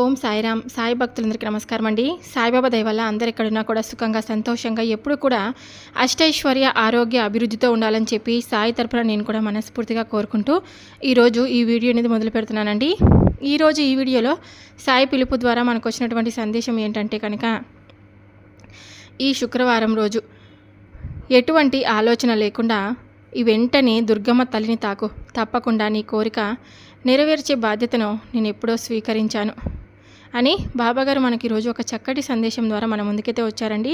ఓం సాయిరామ్ సాయి భక్తులందరికీ నమస్కారం అండి. సాయిబాబా దయ వల్ల అందరు ఎక్కడున్నా కూడా సుఖంగా సంతోషంగా ఎప్పుడు కూడా అష్టైశ్వర్య ఆరోగ్య అభివృద్ధితో ఉండాలని చెప్పి సాయి తరపున నేను కూడా మనస్ఫూర్తిగా కోరుకుంటూ ఈరోజు ఈ వీడియో అనేది మొదలు పెడుతున్నానండి. ఈరోజు ఈ వీడియోలో సాయి పిలుపు ద్వారా మనకు వచ్చినటువంటి సందేశం ఏంటంటే కనుక ఈ శుక్రవారం రోజు ఎటువంటి ఆలోచన లేకుండా ఈ వెంటనే దుర్గమ్మ తల్లిని తాకు తప్పకుండా నీ కోరిక నెరవేర్చే బాధ్యతను నేను ఎప్పుడో స్వీకరించాను. అని బాబాగారు మనకి ఈరోజు ఒక చక్కటి సందేశం ద్వారా మన ముందుకైతే వచ్చారండి.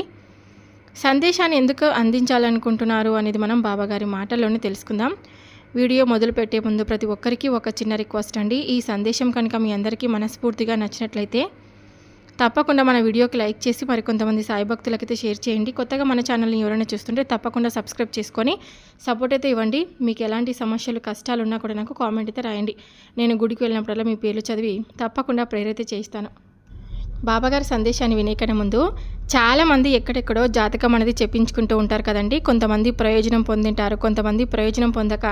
సందేశాన్ని ఎందుకు అందించాలనుకుంటున్నారు అనేది మనం బాబాగారి మాటల్లోనే తెలుసుకుందాం. వీడియో మొదలు పెట్టే ముందు ప్రతి ఒక్కరికి ఒక చిన్న రిక్వెస్ట్ అండి. ఈ సందేశం కనుక మీ అందరికీ మనస్ఫూర్తిగా నచ్చినట్లయితే తప్పకుండా మన వీడియోకి లైక్ చేసి మరికొంతమంది సాయి భక్తులకైతే షేర్ చేయండి. కొత్తగా మన ఛానల్ని ఎవరైనా చూస్తుంటే తప్పకుండా సబ్స్క్రైబ్ చేసుకొని సపోర్ట్ అయితే ఇవ్వండి. మీకు ఎలాంటి సమస్యలు కష్టాలు ఉన్నా కూడా నాకు కామెంట్ అయితే రాయండి. నేను గుడికి వెళ్ళినప్పుడల్లా మీ పేర్లు చదివి తప్పకుండా ప్రేరైతే చేయిస్తాను. బాబాగారి సందేశాన్ని వినేకనే ముందు చాలామంది ఎక్కడెక్కడో జాతకం అనేది చెప్పించుకుంటూ ఉంటారు కదండి. కొంతమంది ప్రయోజనం పొందింటారు కొంతమంది ప్రయోజనం పొందక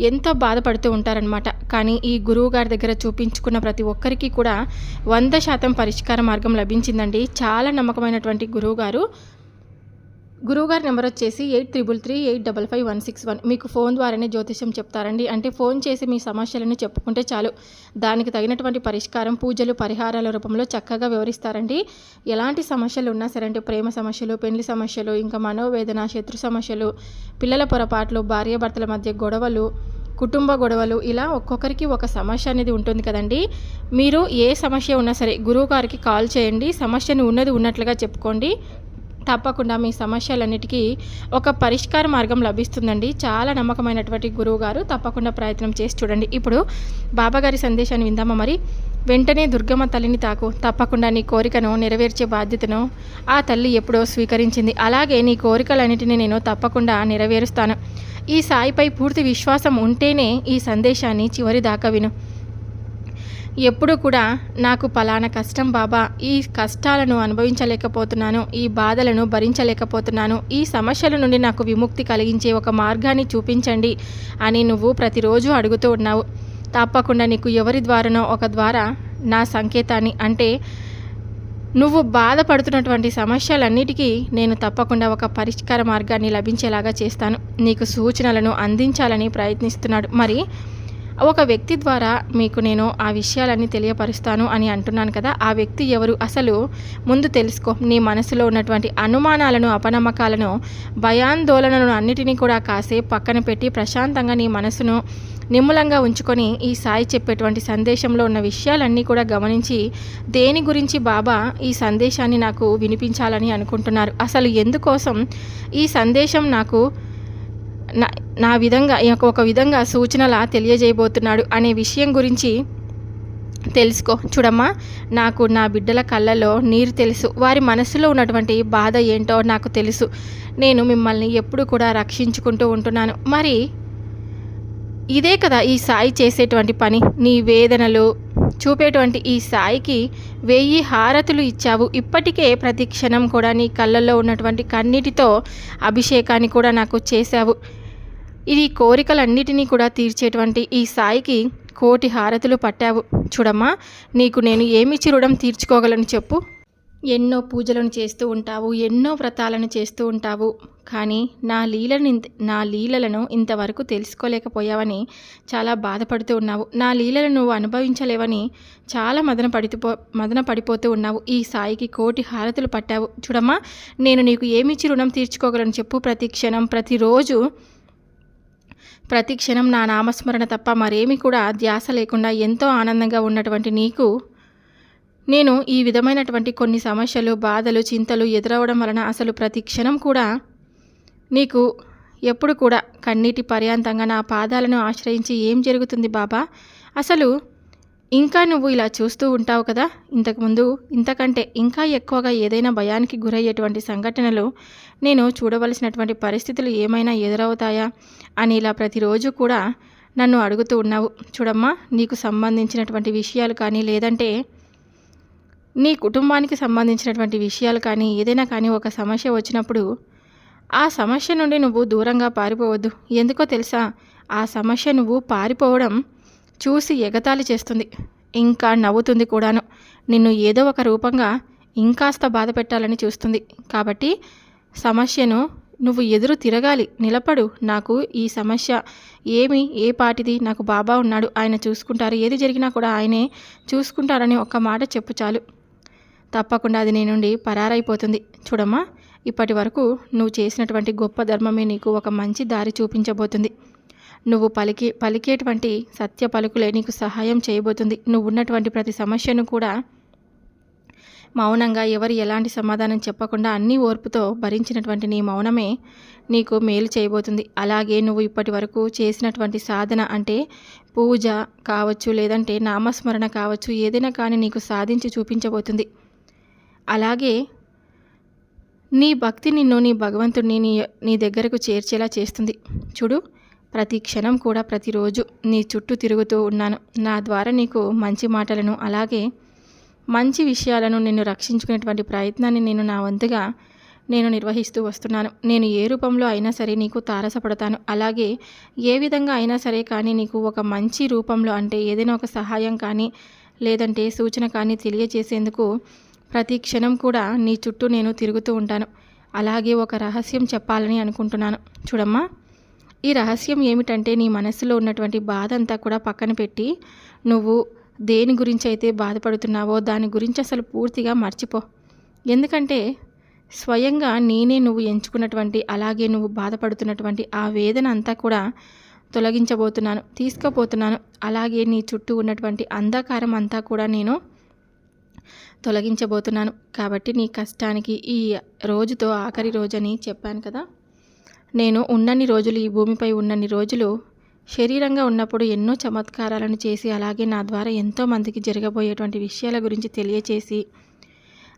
ఎంతో బాధపడుతూ ఉంటారనమాట కానీ ఈ గురువు గారి దగ్గర చూపించుకున్న ప్రతి ఒక్కరికి కూడా వంద శాతం పరిష్కార మార్గం లభించిందండి. చాలా నమ్మకమైనటువంటి గురువు గారు. గురువుగారి నెంబర్ వచ్చేసి eight triple three eight double five one six one. మీకు ఫోన్ ద్వారానే జ్యోతిషం చెప్తారండి. అంటే ఫోన్ చేసి మీ సమస్యలను చెప్పుకుంటే చాలు. దానికి తగినటువంటి పరిష్కారం పూజలు పరిహారాల రూపంలో చక్కగా వివరిస్తారండి. ఎలాంటి సమస్యలు ఉన్నా సరే అంటే ప్రేమ సమస్యలు పెళ్ళి సమస్యలు ఇంకా మనోవేదన శత్రు సమస్యలు పిల్లల పొరపాట్లు భార్యాభర్తల మధ్య గొడవలు కుటుంబ గొడవలు ఇలా ఒక్కొక్కరికి ఒక సమస్య అనేది ఉంటుంది కదండి. మీరు ఏ సమస్య ఉన్నా సరే గురువు గారికి కాల్ చేయండి. సమస్యను ఉన్నది ఉన్నట్లుగా చెప్పుకోండి. తప్పకుండా మీ సమస్యలన్నిటికీ ఒక పరిష్కార మార్గం లభిస్తుందండి. చాలా నమ్మకమైనటువంటి గురువు గారు తప్పకుండా ప్రయత్నం చేసి చూడండి. ఇప్పుడు బాబాగారి సందేశాన్ని విందామా మరి? వెంటనే దుర్గమ్మ తల్లిని తాకు. తప్పకుండా నీ కోరికను నెరవేర్చే బాధ్యతను ఆ తల్లి ఎప్పుడో స్వీకరించింది. అలాగే నీ కోరికలన్నిటిని నేను తప్పకుండా నెరవేరుస్తాను. ఈ సాయిపై పూర్తి విశ్వాసం ఉంటేనే ఈ సందేశాన్ని చివరి దాకా విను. ఎప్పుడు కూడా నాకు పలానా కష్టం బాబా ఈ కష్టాలను అనుభవించలేకపోతున్నాను ఈ బాధలను భరించలేకపోతున్నాను ఈ సమస్యల నుండి నాకు విముక్తి కలిగించే ఒక మార్గాన్ని చూపించండి అని నువ్వు ప్రతిరోజు అడుగుతూ ఉన్నావు. తప్పకుండా నీకు ఎవరి ద్వారానో ఒక ద్వారా నా సంకేతాన్ని అంటే నువ్వు బాధపడుతున్నటువంటి సమస్యలన్నిటికీ నేను తప్పకుండా ఒక పరిష్కార మార్గాన్ని లభించేలాగా చేస్తాను. నీకు సూచనలను అందించాలని ప్రయత్నిస్తున్నాడు. మరి ఒక వ్యక్తి ద్వారా మీకు నేను ఆ విషయాలన్నీ తెలియపరుస్తాను అని అంటున్నాను కదా ఆ వ్యక్తి ఎవరు? అసలు ముందు తెలుసుకో నీ మనసులో ఉన్నటువంటి అనుమానాలను అపనమ్మకాలను భయాందోళనలను అన్నిటినీ కూడా కాసేపు పక్కన పెట్టి ప్రశాంతంగా నీ మనసును నిమ్మలంగా ఉంచుకొని ఈ సాయి చెప్పేటువంటి సందేశంలో ఉన్న విషయాలన్నీ కూడా గమనించి దేని గురించి బాబా ఈ సందేశాన్ని నాకు వినిపించాలని అనుకుంటున్నారు? అసలు ఎందుకోసం ఈ సందేశం నాకు నా నా విధంగా ఒక విధంగా సూచనలా తెలియజేయబోతున్నాడు అనే విషయం గురించి తెలుసుకో. చూడమ్మా నాకు నా బిడ్డల కళ్ళలో నీరు తెలుసు. వారి మనసులో ఉన్నటువంటి బాధ ఏంటో నాకు తెలుసు. నేను మిమ్మల్ని ఎప్పుడు కూడా రక్షించుకుంటూ ఉంటున్నాను. మరి ఇదే కదా ఈ సాయి చేసేటువంటి పని. నీ వేదనలు చూపేటువంటి ఈ సాయికి వెయ్యి హారతులు ఇచ్చావు. ఇప్పటికే ప్రతి క్షణం కూడా నీ కళ్ళల్లో ఉన్నటువంటి కన్నీటితో అభిషేకాన్ని కూడా నాకు చేశావు. ఇది కోరికలన్నిటినీ కూడా తీర్చేటువంటి ఈ సాయికి కోటి హారతులు పట్టావు. చూడమ్మా నీకు నేను ఏమి చిరుడం తీర్చుకోగలను చెప్పు. ఎన్నో పూజలను చేస్తూ ఉంటావు ఎన్నో వ్రతాలను చేస్తూ ఉంటావు. కానీ నా లీలను నా లీలలను ఇంతవరకు తెలుసుకోలేకపోయావని చాలా బాధపడుతూ ఉన్నావు. నా లీలను నువ్వు అనుభవించలేవని చాలా మదన పడిపో మదన పడిపోతూ ఉన్నావు. ఈ సాయికి కోటి హారతులు పట్టావు. చూడమ్మా నేను నీకు ఏమిచ్చి రుణం తీర్చుకోగలను చెప్పు. ప్రతి క్షణం ప్రతిరోజు ప్రతి క్షణం నా నామస్మరణ తప్ప మరేమీ కూడా ధ్యాస లేకుండా ఎంతో ఆనందంగా ఉన్నటువంటి నీకు. నేను ఈ విధమైనటువంటి కొన్ని సమస్యలు బాధలు చింతలు ఎదురవడం వలన అసలు ప్రతి క్షణం కూడా నీకు ఎప్పుడు కూడా కన్నీటి పర్యాంతంగా నా పాదాలను ఆశ్రయించి ఏం జరుగుతుంది బాబా? అసలు ఇంకా నువ్వు ఇలా చూస్తూ ఉంటావు కదా? ఇంతకుముందు ఇంతకంటే ఇంకా ఎక్కువగా ఏదైనా భయానికి గురయ్యేటువంటి సంఘటనలు నేను చూడవలసినటువంటి పరిస్థితులు ఏమైనా ఎదురవుతాయా అని ఇలా ప్రతిరోజు కూడా నన్ను అడుగుతూ ఉన్నావు. చూడమ్మా నీకు సంబంధించినటువంటి విషయాలు కానీ లేదంటే నీ కుటుంబానికి సంబంధించినటువంటి విషయాలు కానీ ఏదైనా కానీ ఒక సమస్య వచ్చినప్పుడు ఆ సమస్య నుండి నువ్వు దూరంగా పారిపోవద్దు. ఎందుకో తెలుసా? ఆ సమస్య నువ్వు పారిపోవడం చూసి ఎగతాళి చేస్తుంది. ఇంకా నవ్వుతుంది కూడాను. నిన్ను ఏదో ఒక రూపంగా ఇంకాస్త బాధ పెట్టాలని చూస్తుంది. కాబట్టి సమస్యను నువ్వు ఎదురు తిరగాలి. నిలబడు. నాకు ఈ సమస్య ఏమి ఏ పాటిది? నాకు బాబా ఉన్నాడు. ఆయన చూసుకుంటారు. ఏది జరిగినా కూడా ఆయనే చూసుకుంటారని ఒక్క మాట చెప్పు చాలు. తప్పకుండా అది నీ నుండి పరారైపోతుంది. చూడమ్మా ఇప్పటి వరకు నువ్వు చేసినటువంటి గొప్ప ధర్మమే నీకు ఒక మంచి దారి చూపించబోతుంది. నువ్వు పలికి పలికేటువంటి సత్య పలుకులే నీకు సహాయం చేయబోతుంది. నువ్వు ఉన్నటువంటి ప్రతి సమస్యను కూడా మౌనంగా ఎవరు ఎలాంటి సమాధానం చెప్పకుండా అన్ని ఓర్పుతో భరించినటువంటి నీ మౌనమే నీకు మేలు చేయబోతుంది. అలాగే నువ్వు ఇప్పటి వరకు చేసినటువంటి సాధన అంటే పూజ కావచ్చు లేదంటే నామస్మరణ కావచ్చు ఏదైనా కానీ నీకు సాధించి చూపించబోతుంది. అలాగే నీ భక్తి నిన్ను నీ భగవంతుడిని నీ నీ దగ్గరకు చేర్చేలా చేస్తుంది. చూడు ప్రతి క్షణం కూడా ప్రతిరోజు నీ చుట్టూ తిరుగుతూ ఉన్నాను. నా ద్వారా నీకు మంచి మాటలను అలాగే మంచి విషయాలను నిన్ను రక్షించుకునేటువంటి ప్రయత్నాన్ని నేను నా వంతుగా నేను నిర్వహిస్తూ వస్తున్నాను. నేను ఏ రూపంలో అయినా సరే నీకు తారసపడతాను. అలాగే ఏ విధంగా అయినా సరే కానీ నీకు ఒక మంచి రూపంలో అంటే ఏదైనా ఒక సహాయం కానీ లేదంటే సూచన కానీ తెలియజేసేందుకు ప్రతి క్షణం కూడా నీ చుట్టూ నేను తిరుగుతూ ఉంటాను. అలాగే ఒక రహస్యం చెప్పాలని అనుకుంటున్నాను. చూడమ్మా. ఈ రహస్యం ఏమిటంటే నీ మనసులో ఉన్నటువంటి బాధ అంతా కూడా పక్కన పెట్టి నువ్వు దేని గురించి అయితే బాధపడుతున్నావో దాని గురించి అసలు పూర్తిగా మర్చిపో. ఎందుకంటే స్వయంగా నేనే నువ్వు ఎంచుకున్నటువంటి అలాగే నువ్వు బాధపడుతున్నటువంటి ఆ వేదన అంతా కూడా తొలగించబోతున్నాను తీసుకుపోతున్నాను అలాగే నీ చుట్టూ ఉన్నటువంటి అంధకారం అంతా కూడా నేను తొలగించబోతున్నాను. కాబట్టి నీ కష్టానికి ఈ రోజుతో ఆఖరి రోజని చెప్పాను కదా. నేను ఉన్నన్ని రోజులు ఈ భూమిపై ఉన్నన్ని రోజులు శరీరంగా ఉన్నప్పుడు ఎన్నో చమత్కారాలను చేసి అలాగే నా ద్వారా ఎంతోమందికి జరగబోయేటువంటి విషయాల గురించి తెలియచేసి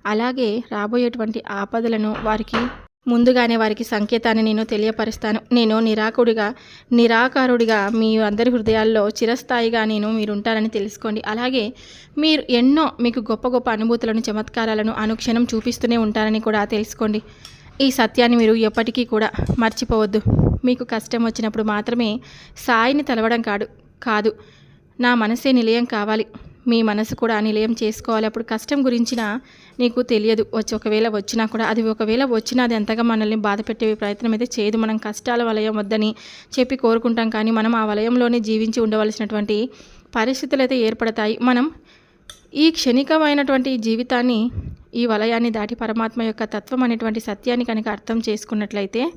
అలాగే రాబోయేటువంటి ఆపదలను వారికి ముందుగానే వారికి సంకేతాన్ని నేను తెలియపరుస్తాను. నేను నిరాకుడిగా నిరాకారుడిగా మీ అందరి హృదయాల్లో చిరస్థాయిగా నేను మీరు ఉంటారని తెలుసుకోండి. అలాగే మీరు ఎన్నో మీకు గొప్ప గొప్ప అనుభూతులను చమత్కారాలను అనుక్షణం చూపిస్తూనే ఉంటారని కూడా తెలుసుకోండి. ఈ సత్యాన్ని మీరు ఎప్పటికీ కూడా మర్చిపోవద్దు. మీకు కష్టం వచ్చినప్పుడు మాత్రమే సాయిని తెలవడం కాదు కాదు. నా మనసే నిలయం కావాలి. మీ మనసు కూడా నిలయం చేసుకోవాలి. అప్పుడు కష్టం గురించిన నీకు తెలియదు. వచ్చి ఒకవేళ వచ్చినా కూడా అది ఒకవేళ వచ్చినా అది ఎంతగా మనల్ని బాధ పెట్టే ప్రయత్నం అయితే చేయదు. మనం కష్టాల వలయం వద్దని చెప్పి కోరుకుంటాం. కానీ మనం ఆ వలయంలోనే జీవించి ఉండవలసినటువంటి పరిస్థితులు అయితే ఏర్పడతాయి. మనం ఈ క్షణికమైనటువంటి జీవితాన్ని ఈ వలయాన్ని దాటి పరమాత్మ యొక్క తత్వం అనేటువంటి సత్యాన్ని కనుక అర్థం చేసుకున్నట్లయితే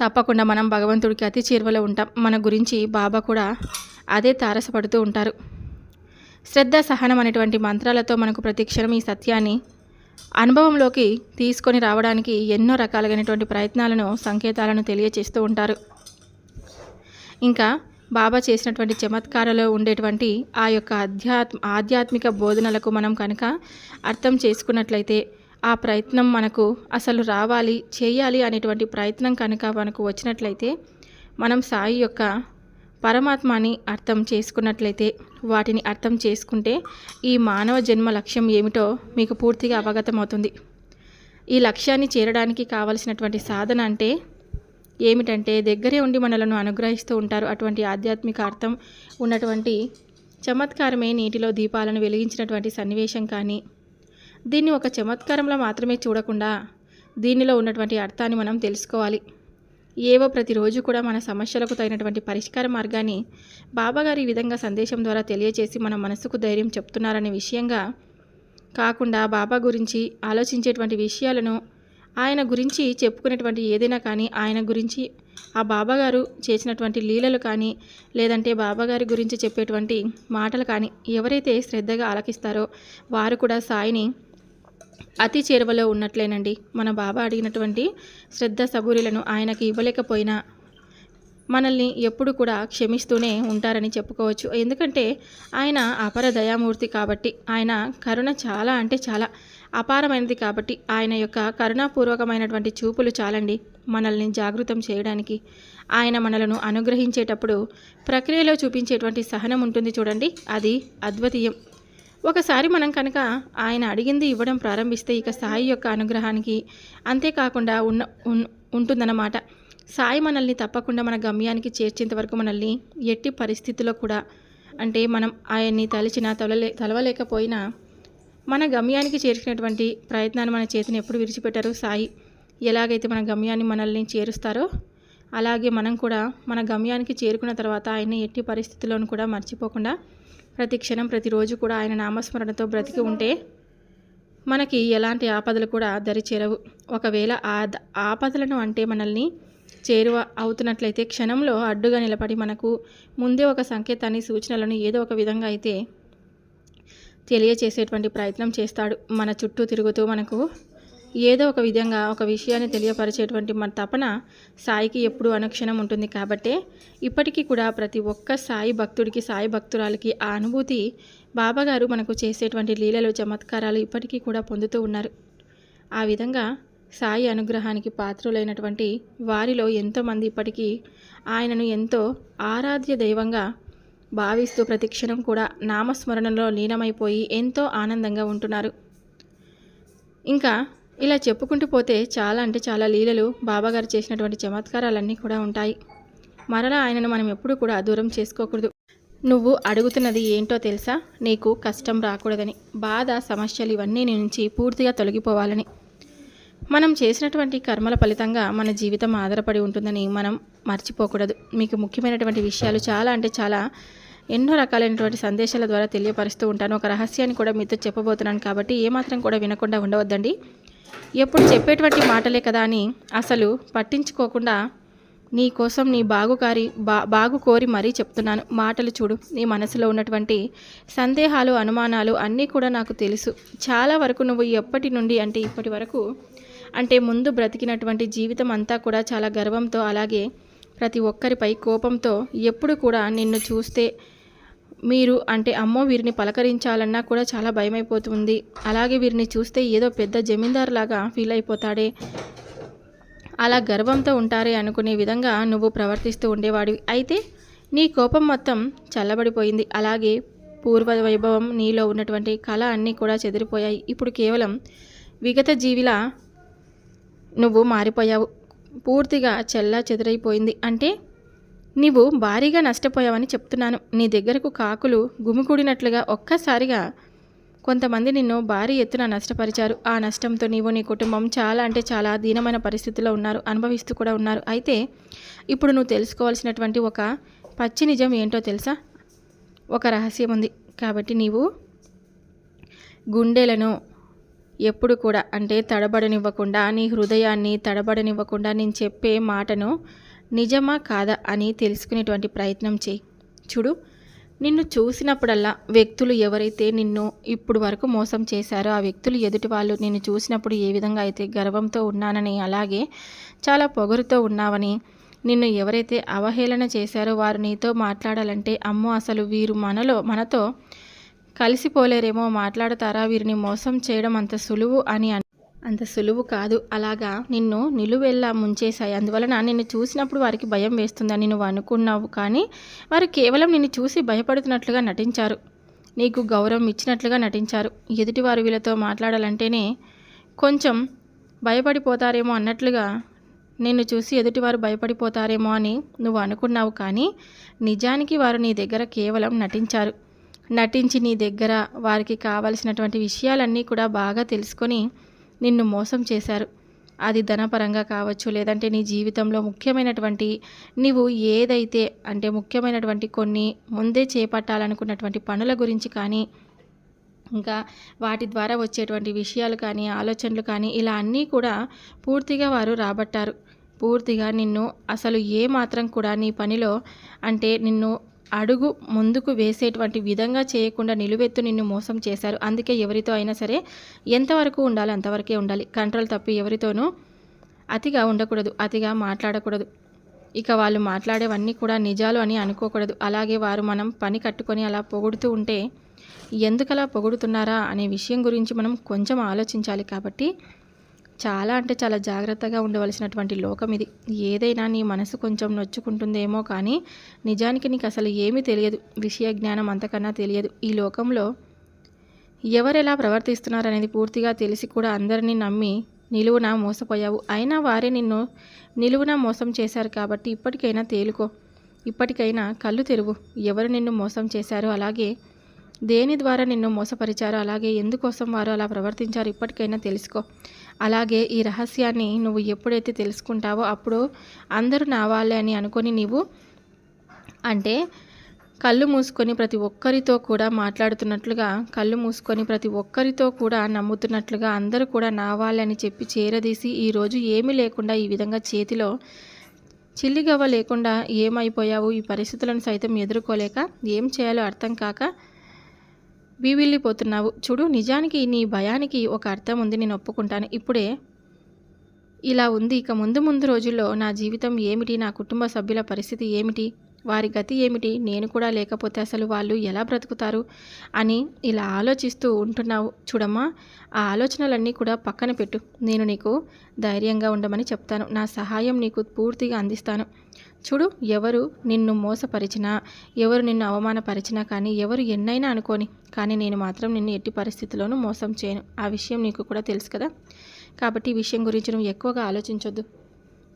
తప్పకుండా మనం భగవంతుడికి అతి చేరువలో ఉంటాం. మన గురించి బాబా కూడా అదే తారసపడుతూ ఉంటారు. శ్రద్ధ సహనం అనేటువంటి మంత్రాలతో మనకు ప్రతి క్షణం ఈ సత్యాన్ని అనుభవంలోకి తీసుకొని రావడానికి ఎన్నో రకాలైనటువంటి ప్రయత్నాలను సంకేతాలను తెలియచేస్తూ ఉంటారు. ఇంకా బాబా చేసినటువంటి చమత్కారాలు ఉండేటువంటి ఆ యొక్క అధ్యాత్మ ఆధ్యాత్మిక బోధనలకు మనం కనుక అర్థం చేసుకున్నట్లయితే ఆ ప్రయత్నం మనకు అసలు రావాలి చేయాలి అనేటువంటి ప్రయత్నం కనుక మనకు వచ్చినట్లయితే మనం సాయి యొక్క పరమాత్మని అర్థం చేసుకున్నట్లయితే వాటిని అర్థం చేసుకుంటే ఈ మానవ జన్మ లక్ష్యం ఏమిటో మీకు పూర్తిగా అవగతమవుతుంది. ఈ లక్ష్యాన్ని చేరడానికి కావలసినటువంటి సాధన అంటే ఏమిటంటే దగ్గరే ఉండి మనలను అనుగ్రహిస్తూ ఉంటారు. అటువంటి ఆధ్యాత్మిక అర్థం ఉన్నటువంటి చమత్కారమే నీటిలో దీపాలను వెలిగించినటువంటి సన్నివేశం కానీ. దీన్ని ఒక చమత్కారంలో మాత్రమే చూడకుండా దీనిలో ఉన్నటువంటి అర్థాన్ని మనం తెలుసుకోవాలి. ఏవో ప్రతిరోజు కూడా మన సమస్యలకు తగినటువంటి పరిష్కార మార్గాన్ని బాబాగారు ఈ విధంగా సందేశం ద్వారా తెలియచేసి మన మనసుకు ధైర్యం చెప్తున్నారనే విషయంగా కాకుండా బాబా గురించి ఆలోచించేటువంటి విషయాలను ఆయన గురించి చెప్పుకునేటువంటి ఏదైనా కానీ ఆయన గురించి ఆ బాబాగారు చేసినటువంటి లీలలు కానీ లేదంటే బాబాగారి గురించి చెప్పేటువంటి మాటలు కానీ ఎవరైతే శ్రద్ధగా ఆలకిస్తారో వారు కూడా సాయిని అతి చేరువలో ఉన్నట్లేనండి. మన బాబా అడిగినటువంటి శ్రద్ధ సబూరిలను ఆయనకి ఇవ్వలేకపోయినా మనల్ని ఎప్పుడు కూడా క్షమిస్తూనే ఉంటారని చెప్పుకోవచ్చు. ఎందుకంటే ఆయన అపర దయామూర్తి కాబట్టి ఆయన కరుణ చాలా అంటే చాలా. అపారమైనది కాబట్టి ఆయన యొక్క కరుణాపూర్వకమైనటువంటి చూపులు చాలండి మనల్ని జాగృతం చేయడానికి. ఆయన మనలను అనుగ్రహించేటప్పుడు ప్రక్రియలో చూపించేటువంటి సహనం ఉంటుంది చూడండి అది అద్వితీయం. ఒకసారి మనం కనుక ఆయన అడిగింది ఇవ్వడం ప్రారంభిస్తే ఇక సాయి యొక్క అనుగ్రహానికి అంతేకాకుండా ఉన్న ఉంటుందన్నమాట. సాయి మనల్ని తప్పకుండా మన గమ్యానికి చేర్చేంత వరకు మనల్ని ఎట్టి పరిస్థితుల్లో కూడా అంటే మనం ఆయన్ని తలిచినా తలలే తలవలేకపోయినా మన గమ్యానికి చేర్చినటువంటి ప్రయత్నాన్ని మన చేతిని ఎప్పుడు విరిచిపెట్టారు సాయి ఎలాగైతే మన గమ్యాన్ని మనల్ని చేరుస్తారో అలాగే మనం కూడా మన గమ్యానికి చేరుకున్న తర్వాత ఆయన ఎట్టి పరిస్థితుల్లోనూ కూడా మర్చిపోకుండా ప్రతి క్షణం ప్రతిరోజు కూడా ఆయన నామస్మరణతో బ్రతికి ఉంటే మనకి ఎలాంటి ఆపదలు కూడా దరి చేరవు. ఒకవేళ ఆ ఆపదలను అంటే మనల్ని చేరువ అవుతున్నట్లయితే క్షణంలో అడ్డుగా నిలబడి మనకు ముందే ఒక సంకేతాన్ని సూచనలను ఏదో ఒక విధంగా అయితే తెలియచేసేటువంటి ప్రయత్నం చేస్తాడు. మన చుట్టూ తిరుగుతూ మనకు ఏదో ఒక విధంగా ఒక విషయాన్ని తెలియపరిచేటువంటి మన తపన సాయికి ఎప్పుడూ అనుక్షణం ఉంటుంది. కాబట్టే ఇప్పటికీ కూడా ప్రతి ఒక్క సాయి భక్తుడికి సాయి భక్తురాలకి ఆ అనుభూతి బాబాగారు మనకు చేసేటువంటి లీలలు చమత్కారాలు ఇప్పటికీ కూడా పొందుతూ ఉన్నారు. ఆ విధంగా సాయి అనుగ్రహానికి పాత్రులైనటువంటి వారిలో ఎంతోమంది ఇప్పటికీ ఆయనను ఎంతో ఆరాధ్య దైవంగా భావిస్తూ ప్రతిక్షణం కూడా నామస్మరణలో లీనమైపోయి ఎంతో ఆనందంగా ఉంటున్నారు. ఇంకా ఇలా చెప్పుకుంటూ పోతే చాలా అంటే చాలా లీలలు బాబాగారు చేసినటువంటి చమత్కారాలన్నీ కూడా ఉంటాయి. మరలా ఆయనను మనం ఎప్పుడూ కూడా దూరం చేసుకోకూడదు. నువ్వు అడుగుతున్నది ఏంటో తెలుసా? నీకు కష్టం రాకూడదని బాధ సమస్యలు ఇవన్నీ నీ నుంచి పూర్తిగా తొలగిపోవాలని. మనం చేసినటువంటి కర్మల ఫలితంగా మన జీవితం ఆధారపడి ఉంటుందని మనం మర్చిపోకూడదు. మీకు ముఖ్యమైనటువంటి విషయాలు చాలా అంటే చాలా ఎన్నో రకాలైనటువంటి సందేశాల ద్వారా తెలియపరుస్తూ ఉంటాను. ఒక రహస్యాన్ని కూడా మీతో చెప్పబోతున్నాను కాబట్టి ఏమాత్రం కూడా వినకుండా ఉండవద్దండి. ఎప్పుడు చెప్పేటువంటి మాటలే కదా అని అసలు పట్టించుకోకుండా నీ కోసం నీ బాగుకారి బా బాగు కోరి మరీ చెప్తున్నాను. మాటలు చూడు నీ మనసులో ఉన్నటువంటి సందేహాలు అనుమానాలు అన్నీ కూడా నాకు తెలుసు. చాలా వరకు నువ్వు ఎప్పటి నుండి అంటే ఇప్పటి వరకు అంటే ముందు బ్రతికినటువంటి జీవితం అంతా కూడా చాలా గర్వంతో అలాగే ప్రతి ఒక్కరిపై కోపంతో ఎప్పుడు కూడా నిన్ను చూస్తే మీరు అంటే అమ్మో వీరిని పలకరించాలన్నా కూడా చాలా భయమైపోతుంది. అలాగే వీరిని చూస్తే ఏదో పెద్ద జమీందార్ లాగా ఫీల్ అయిపోతాడే. అలా గర్వంతో ఉంటారే అనుకునే విధంగా నువ్వు ప్రవర్తిస్తూ ఉండేవాడివి. అయితే నీ కోపం మొత్తం చల్లబడిపోయింది. అలాగే పూర్వ వైభవం నీలో ఉన్నటువంటి కళ అన్నీ కూడా చెదిరిపోయాయి. ఇప్పుడు కేవలం విగత జీవిలా నువ్వు మారిపోయావు. పూర్తిగా చెల్లా చెదరైపోయింది. అంటే నీవు భారీగా నష్టపోయావని చెప్తున్నాను. నీ దగ్గరకు కాకులు గుమికూడినట్లుగా ఒక్కసారిగా కొంతమంది నిన్ను భారీ ఎత్తున నష్టపరిచారు. ఆ నష్టంతో నీవు నీ కుటుంబం చాలా అంటే చాలా దీనమైన పరిస్థితిలో ఉన్నారు. అనుభవిస్తూ కూడా ఉన్నారు. అయితే ఇప్పుడు నువ్వు తెలుసుకోవాల్సినటువంటి ఒక పచ్చి నిజం ఏంటో తెలుసా? ఒక రహస్యం ఉంది. కాబట్టి నీవు గుండెలను ఎప్పుడు కూడా అంటే తడబడనివ్వకుండా నీ హృదయాన్ని తడబడనివ్వకుండా నేను చెప్పే మాటను నిజమా కాదా అని తెలుసుకునేటువంటి ప్రయత్నం చేయి. చూడు నిన్ను చూసినప్పుడల్లా వ్యక్తులు ఎవరైతే నిన్ను ఇప్పుడు వరకు మోసం చేశారో ఆ వ్యక్తులు ఎదుటి వాళ్ళు నిన్ను చూసినప్పుడు ఏ విధంగా అయితే గర్వంతో ఉన్నానని అలాగే చాలా పొగరుతో ఉన్నావని నిన్ను ఎవరైతే అవహేళన చేశారో వారు నీతో మాట్లాడాలంటే అమ్మో అసలు వీరు మనలో మనతో కలిసిపోలేరేమో మాట్లాడతారా? వీరిని మోసం చేయడం అంత సులువు అని అంత సులువు కాదు. అలాగా నిన్ను నిలువెల్లా ముంచేశాయి. అందువలన నిన్ను చూసినప్పుడు వారికి భయం వేస్తుందని నువ్వు అనుకున్నావు కానీ వారు కేవలం నిన్ను చూసి భయపడుతున్నట్లుగా నటించారు. నీకు గౌరవం ఇచ్చినట్లుగా నటించారు. ఎదుటివారు వీళ్ళతో మాట్లాడాలంటేనే కొంచెం భయపడిపోతారేమో అన్నట్లుగా నిన్ను చూసి ఎదుటివారు భయపడిపోతారేమో అని నువ్వు అనుకున్నావు కానీ నిజానికి వారు నీ దగ్గర కేవలం నటించారు. నటించి నీ దగ్గర వారికి కావలసినటువంటి విషయాలన్నీ కూడా బాగా తెలుసుకొని నిన్ను మోసం చేశారు. అది ధనపరంగా కావచ్చు లేదంటే నీ జీవితంలో ముఖ్యమైనటువంటి నీవు ఏదైతే అంటే ముఖ్యమైనటువంటి కొన్ని ముందే చేపట్టాలనుకున్నటువంటి పనుల గురించి కానీ ఇంకా వాటి ద్వారా వచ్చేటువంటి విషయాలు కానీ ఆలోచనలు కానీ ఇలా అన్నీ కూడా పూర్తిగా వారు రాబట్టారు. పూర్తిగా నిన్ను అసలు ఏ మాత్రం కూడా నీ పనిలో అంటే నిన్ను అడుగు ముందుకు వేసేటువంటి విధంగా చేయకుండా నిలువెత్తు నిన్ను మోసం చేశారు. అందుకే ఎవరితో అయినా సరే ఎంతవరకు ఉండాలి అంతవరకే ఉండాలి. కంట్రోల్ తప్పి ఎవరితోనూ అతిగా ఉండకూడదు. అతిగా మాట్లాడకూడదు. ఇక వాళ్ళు మాట్లాడేవన్నీ కూడా నిజాలు అని అనుకోకూడదు. అలాగే వారు మనం పని కట్టుకొని అలా పొగుడుతూ ఉంటే ఎందుకలా పొగుడుతున్నారా అనే విషయం గురించి మనం కొంచెం ఆలోచించాలి కాబట్టి చాలా అంటే చాలా జాగ్రత్తగా ఉండవలసినటువంటి లోకం ఇది. ఏదైనా నీ మనసు కొంచెం నొచ్చుకుంటుందేమో కానీ నిజానికి నీకు అసలు ఏమీ తెలియదు. విషయ జ్ఞానం అంతకన్నా తెలియదు. ఈ లోకంలో ఎవరెలా ప్రవర్తిస్తున్నారనేది పూర్తిగా తెలిసి కూడా అందరినీ నమ్మి నిలువున మోసపోయావు. అయినా వారే నిన్ను నిలువున మోసం చేశారు కాబట్టి ఇప్పటికైనా తేలుకో. ఇప్పటికైనా కళ్ళు తెరువు. ఎవరు నిన్ను మోసం చేశారో అలాగే దేని ద్వారా నిన్ను మోసపరిచారో అలాగే ఎందుకోసం వారు అలా ప్రవర్తించారు ఇప్పటికైనా తెలుసుకో. అలాగే ఈ రహస్యాన్ని నువ్వు ఎప్పుడైతే తెలుసుకుంటావో అప్పుడు అందరూ నా వాళ్ళే అని అనుకొని నీవు అంటే కళ్ళు మూసుకొని ప్రతి ఒక్కరితో కూడా మాట్లాడుతున్నట్లుగా కళ్ళు మూసుకొని ప్రతి ఒక్కరితో కూడా నమ్ముతున్నట్లుగా అందరూ కూడా నావాలని చెప్పి చేరదీసి ఈరోజు ఏమీ లేకుండా ఈ విధంగా చేతిలో చిల్లిగవ్వ లేకుండా ఏమైపోయావు? ఈ పరిస్థితులను సైతం ఎదుర్కోలేక ఏం చేయాలో అర్థం కాక వీవిల్లిపోతున్నావు. చూడు నిజానికి నీ భయానికి ఒక అర్థం ఉంది నేను ఒప్పుకుంటాను. ఇప్పుడే ఇలా ఉంది. ఇక ముందు ముందు రోజుల్లో నా జీవితం ఏమిటి? నా కుటుంబ సభ్యుల పరిస్థితి ఏమిటి? వారి గతి ఏమిటి? నేను కూడా లేకపోతే అసలు వాళ్ళు ఎలా బ్రతుకుతారు? అని ఇలా ఆలోచిస్తూ ఉంటున్నావు చూడమ్మా. ఆ ఆలోచనలన్నీ కూడా పక్కన పెట్టు. నేను నీకు ధైర్యంగా ఉండమని చెప్తాను. నా సహాయం నీకు పూర్తిగా అందిస్తాను. చూడు ఎవరు నిన్ను మోసపరిచినా ఎవరు నిన్ను అవమానపరిచినా కానీ ఎవరు ఎన్నైనా అనుకోని కానీ నేను మాత్రం నిన్ను ఎట్టి పరిస్థితుల్లోనూ మోసం చేయను. ఆ విషయం నీకు కూడా తెలుసు కదా. కాబట్టి ఈ విషయం గురించి నువ్వు ఎక్కువగా ఆలోచించొద్దు.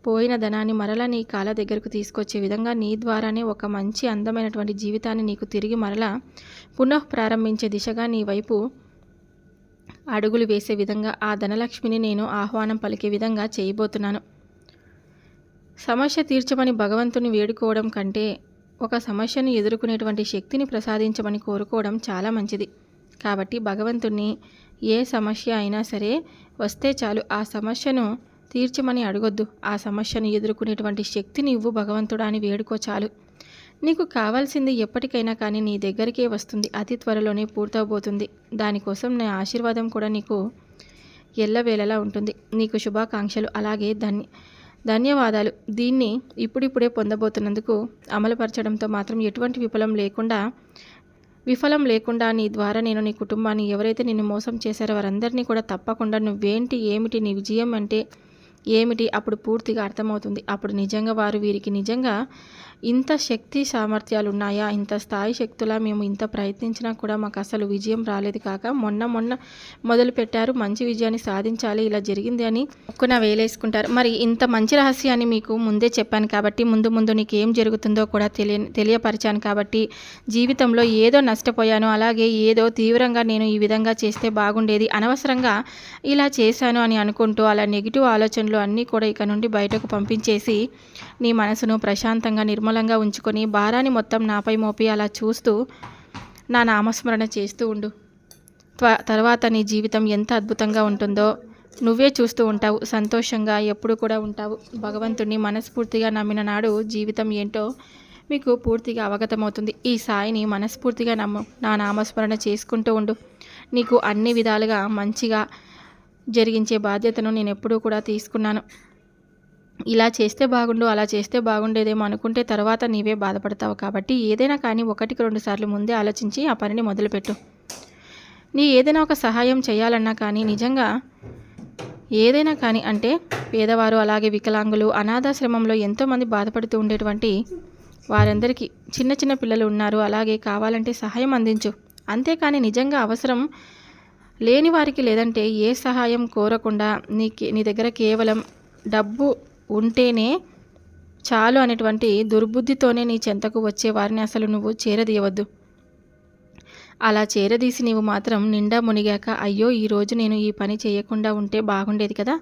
పోయిన ధనాన్ని మరలా నీ కాళ్ళ దగ్గరకు తీసుకొచ్చే విధంగా నీ ద్వారానే ఒక మంచి అందమైనటువంటి జీవితాన్ని నీకు తిరిగి మరలా పునః ప్రారంభించే దిశగా నీ వైపు అడుగులు వేసే విధంగా ఆ ధనలక్ష్మిని నేను ఆహ్వానం పలికే విధంగా చేయబోతున్నాను. సమస్య తీర్చమని భగవంతుని వేడుకోవడం కంటే ఒక సమస్యను ఎదుర్కొనేటువంటి శక్తిని ప్రసాదించమని కోరుకోవడం చాలా మంచిది. కాబట్టి భగవంతుణ్ణి ఏ సమస్య అయినా సరే వస్తే చాలు. ఆ సమస్యను తీర్చమని అడగొద్దు. ఆ సమస్యను ఎదుర్కొనేటువంటి శక్తిని ఇవ్వు భగవంతుడా అని వేడుకో చాలు. నీకు కావాల్సింది ఎప్పటికైనా కానీ నీ దగ్గరికే వస్తుంది. అతి త్వరలోనే పూర్తవబోతుంది. దానికోసం నా ఆశీర్వాదం కూడా నీకు ఎల్లవేళలా ఉంటుంది. నీకు శుభాకాంక్షలు అలాగే ధన్య ధన్యవాదాలు. దీన్ని ఇప్పుడిప్పుడే పొందబోతున్నందుకు అమలుపరచడంతో మాత్రం ఎటువంటి విఫలం లేకుండా విఫలం లేకుండా నీ ద్వారా నేను నీ కుటుంబాన్ని ఎవరైతే నిన్ను మోసం చేశారో వారందరినీ కూడా తప్పకుండా నువ్వేంటి ఏమిటి నీ విజయం అంటే ఏమిటి? అప్పుడు పూర్తిగా అర్థమవుతుంది. అప్పుడు నిజంగా వారు వీరికి నిజంగా ఇంత శక్తి సామర్థ్యాలు ఉన్నాయా ఇంత స్థాయి శక్తులా మేము ఇంత ప్రయత్నించినా కూడా మాకు అసలు విజయం రాలేదు కాక మొన్న మొన్న మొదలు పెట్టారు. మంచి విజయాన్ని సాధించాలి ఇలా జరిగింది అని ఒక్కన వేలేసుకుంటారు. మరి ఇంత మంచి రహస్యాన్ని మీకు ముందే చెప్పాను కాబట్టి ముందు ముందు నీకు ఏం జరుగుతుందో కూడా తెలియ తెలియపరిచాను కాబట్టి జీవితంలో ఏదో నష్టపోయాను అలాగే ఏదో తీవ్రంగా నేను ఈ విధంగా చేస్తే బాగుండేది అనవసరంగా ఇలా చేశాను అని అనుకుంటూ అలా నెగిటివ్ ఆలోచనలు అన్నీ కూడా ఇక నుండి బయటకు పంపించేసి నీ మనసును ప్రశాంతంగా నిర్మలంగా ఉంచుకొని భారాన్ని మొత్తం నాపై మోపి అలా చూస్తూ నా నామస్మరణ చేస్తూ ఉండు. త్వ- తర్వాత నీ జీవితం ఎంత అద్భుతంగా ఉంటుందో నువ్వే చూస్తూ ఉంటావు. సంతోషంగా ఎప్పుడు కూడా ఉంటావు. భగవంతుణ్ణి మనస్ఫూర్తిగా నమ్మిన నాడు జీవితం ఏంటో మీకు పూర్తిగా అవగతమవుతుంది. ఈ సాయిని మనస్ఫూర్తిగా నమ్ము నా నామస్మరణ చేసుకుంటూ ఉండు. నీకు అన్ని విధాలుగా మంచిగా జరిగించే బాధ్యతను నేను ఎప్పుడూ కూడా తీసుకున్నాను. ఇలా చేస్తే బాగుండు అలా చేస్తే బాగుండేదేమో అనుకుంటే తర్వాత నీవే బాధపడతావు కాబట్టి ఏదైనా కానీ ఒకటికి రెండు సార్లు ముందే ఆలోచించి ఆ పనిని మొదలుపెట్టు. నీ ఏదైనా ఒక సహాయం చేయాలన్నా కానీ నిజంగా ఏదైనా కానీ అంటే పేదవారు అలాగే వికలాంగులు అనాథాశ్రమంలో ఎంతోమంది బాధపడుతూ ఉండేటువంటి వారందరికీ చిన్న చిన్న పిల్లలు ఉన్నారు అలాగే కావాలంటే సహాయం అందించు. అంతేకాని నిజంగా అవసరం లేని వారికి లేదంటే ఏ సహాయం కోరకుండా నీ నీ దగ్గర కేవలం డబ్బు ఉంటేనే చాలు అనేటువంటి దుర్బుద్ధితోనే నీ చెంతకు వచ్చే వారిని అసలు నువ్వు చేరదీయవద్దు. అలా చేరదీసి నీవు మాత్రం నిండా మునిగాక అయ్యో ఈరోజు నేను ఈ పని చేయకుండా ఉంటే బాగుండేది కదా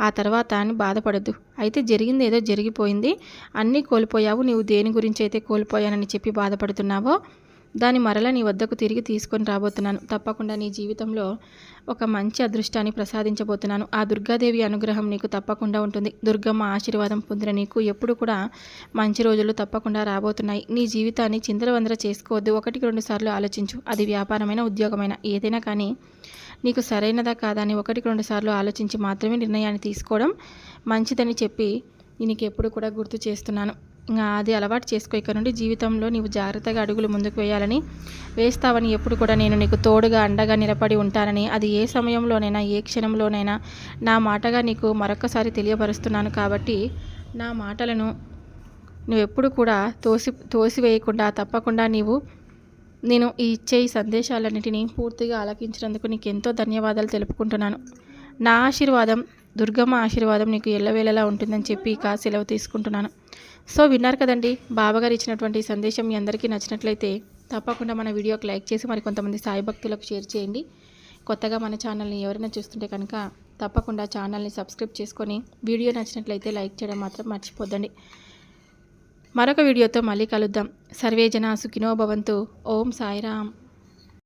ఆ తర్వాత అని బాధపడద్దు. అయితే జరిగింది ఏదో జరిగిపోయింది అన్నీ కోల్పోయావు నీవు దేని గురించి అయితే కోల్పోయానని చెప్పి బాధపడుతున్నావో దాని మరల నీ వద్దకు తిరిగి తీసుకొని రాబోతున్నాను. తప్పకుండా నీ జీవితంలో ఒక మంచి అదృష్టాన్ని ప్రసాదించబోతున్నాను. ఆ దుర్గాదేవి అనుగ్రహం నీకు తప్పకుండా ఉంటుంది. దుర్గమ్మ ఆశీర్వాదం పొందిన నీకు ఎప్పుడు కూడా మంచి రోజులు తప్పకుండా రాబోతున్నాయి. నీ జీవితాన్ని చిందరవందర చేసుకోవద్దు. ఒకటికి రెండు సార్లు ఆలోచించు. అది వ్యాపారమైన ఉద్యోగమైన ఏదైనా కానీ నీకు సరైనదా కాదా అని ఒకటికి రెండు సార్లు ఆలోచించి మాత్రమే నిర్ణయాన్ని తీసుకోవడం మంచిదని చెప్పి నీకు ఎప్పుడు కూడా గుర్తు చేస్తున్నాను. అది అలవాటు చేసుకో. ఇక నుండి జీవితంలో నీవు జాగ్రత్తగా అడుగులు ముందుకు వేయాలని వేస్తావని ఎప్పుడు కూడా నేను నీకు తోడుగా అండగా నిలబడి ఉంటానని అది ఏ సమయంలోనైనా ఏ క్షణంలోనైనా నా మాటగా నీకు మరొకసారి తెలియపరుస్తున్నాను కాబట్టి నా మాటలను నువ్వెప్పుడు కూడా తోసి తోసివేయకుండా తప్పకుండా నీవు నేను ఈ ఇచ్చే ఈ సందేశాలన్నిటినీ పూర్తిగా ఆలకించినందుకు నీకు ఎంతో ధన్యవాదాలు తెలుపుకుంటున్నాను. నా ఆశీర్వాదం దుర్గమ్మ ఆశీర్వాదం నీకు ఎల్లవేళలా ఉంటుందని చెప్పి ఇక సెలవు తీసుకుంటున్నాను. సో విన్నారు కదండి బాబాగారు ఇచ్చినటువంటి సందేశం మీ అందరికీ నచ్చినట్లయితే తప్పకుండా మన వీడియోకి లైక్ చేసి మరి కొంతమంది సాయి భక్తులకు షేర్ చేయండి. కొత్తగా మన ఛానల్ని ఎవరైనా చూస్తుంటే కనుక తప్పకుండా ఛానల్ని సబ్స్క్రైబ్ చేసుకొని వీడియో నచ్చినట్లయితే లైక్ చేయడం మాత్రం మర్చిపోద్దండి. మరొక వీడియోతో మళ్ళీ కలుద్దాం. సర్వేజన సుఖినో భవంతు. ఓం సాయిరామ్.